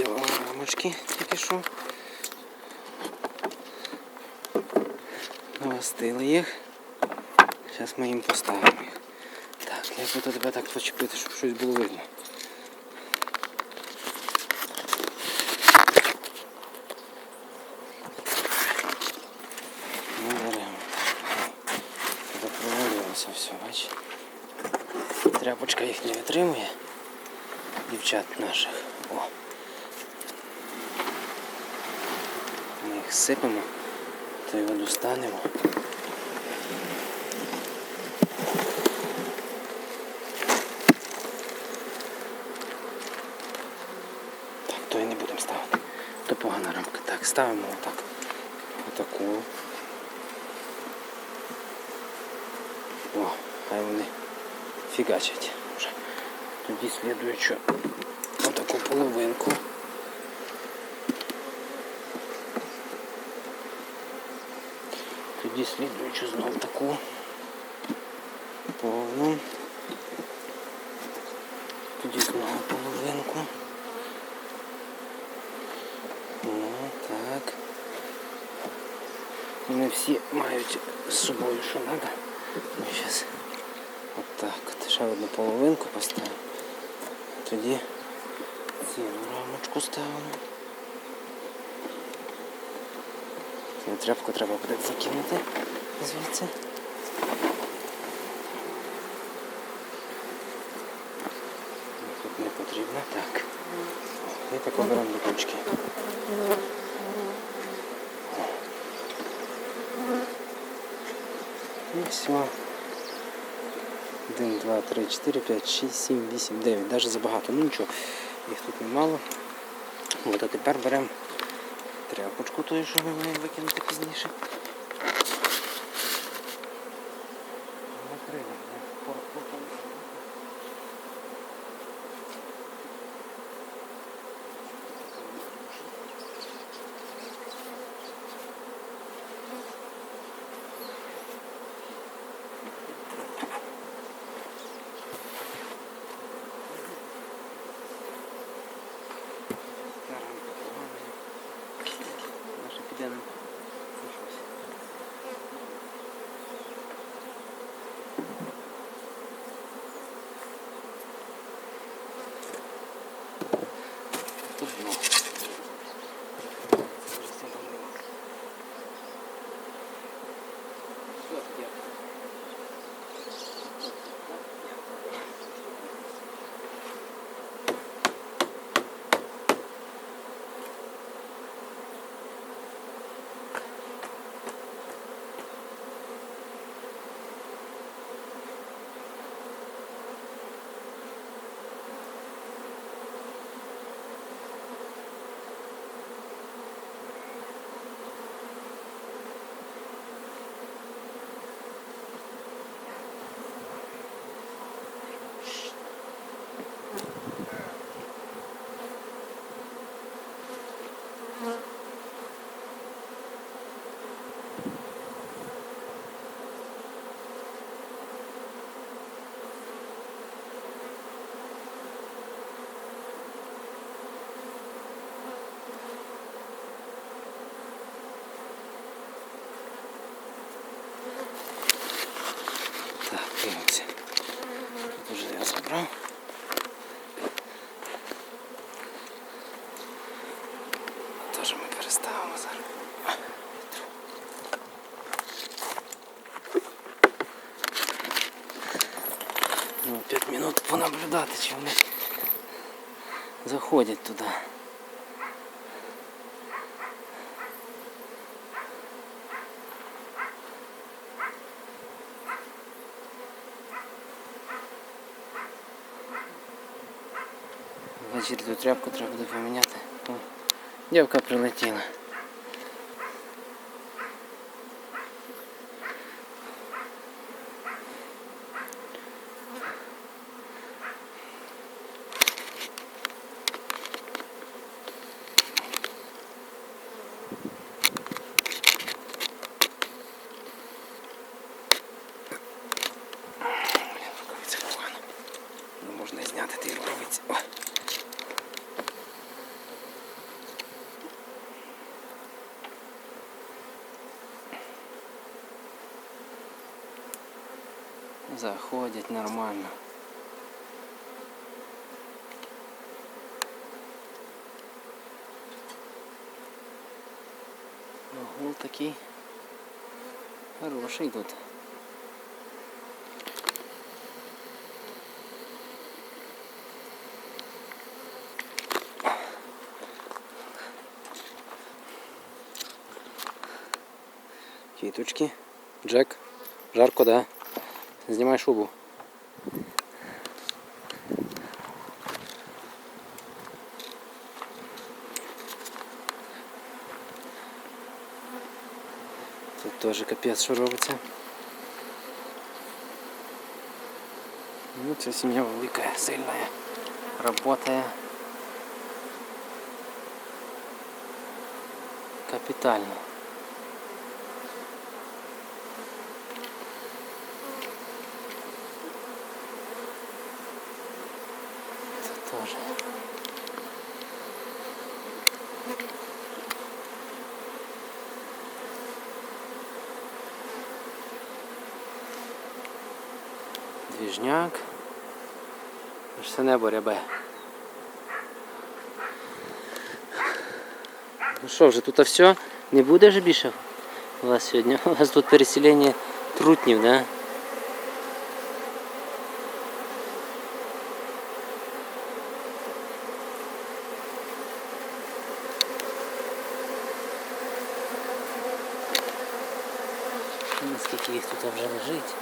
Виділили рамочки тільки що. Навастили їх. Зараз ми їм поставимо їх. Так, як би то тебе так почепити, щоб щось було видно. Ну, беремо. Тут все, бач. Тряпочка їх не витримує. Дівчат наших. О. Ми їх сипемо, то його достанемо. Так, то і не будемо ставити. То погана рамка. Так, ставимо отак. Отаку. О, хай вони фігачать. Тоді слідуючу отаку половинку. Тоді слідуючу знов таку повну. Тоді знову половинку. Ну, так. Вони всі мають з собою, що треба. Ми зараз отак. От ще одну половинку поставимо. Тоді цілу рамочку ставимо. Цю тряпку треба буде закинути звідси. Тут не потрібно. Так. І так оберемо до. І все. 1, 2, 3, 4, 5, 6, 7, 8, 9. Даже забагато. Ну нічого, їх тут немало. От, а тепер беремо тряпочку тою, що ми маємо викинути пізніше. Дивимося. Тут вже я забрав. Теж ми переставимо зараз. Ну, 5 минут понаблюдати, чи вони заходять туди. Ввечері ту тряпку треба буде поміняти. О, дівка прилетіла. Ну, можна зняти ті рукавиці. Заходять нормально. Гул такий хороший тут. Квіточки. Джек. Жарко, да? Знімай шубу. Тут теж капець, що робиться. Ну, ця сім'я велика, сильна, работає капітально. Двіжняк. Аж все небо рябе. Ну що, вже тут все? Не буде вже більше у вас сьогодні? У вас тут переселення трутнів, да? Наскільки їх тут вже лежить.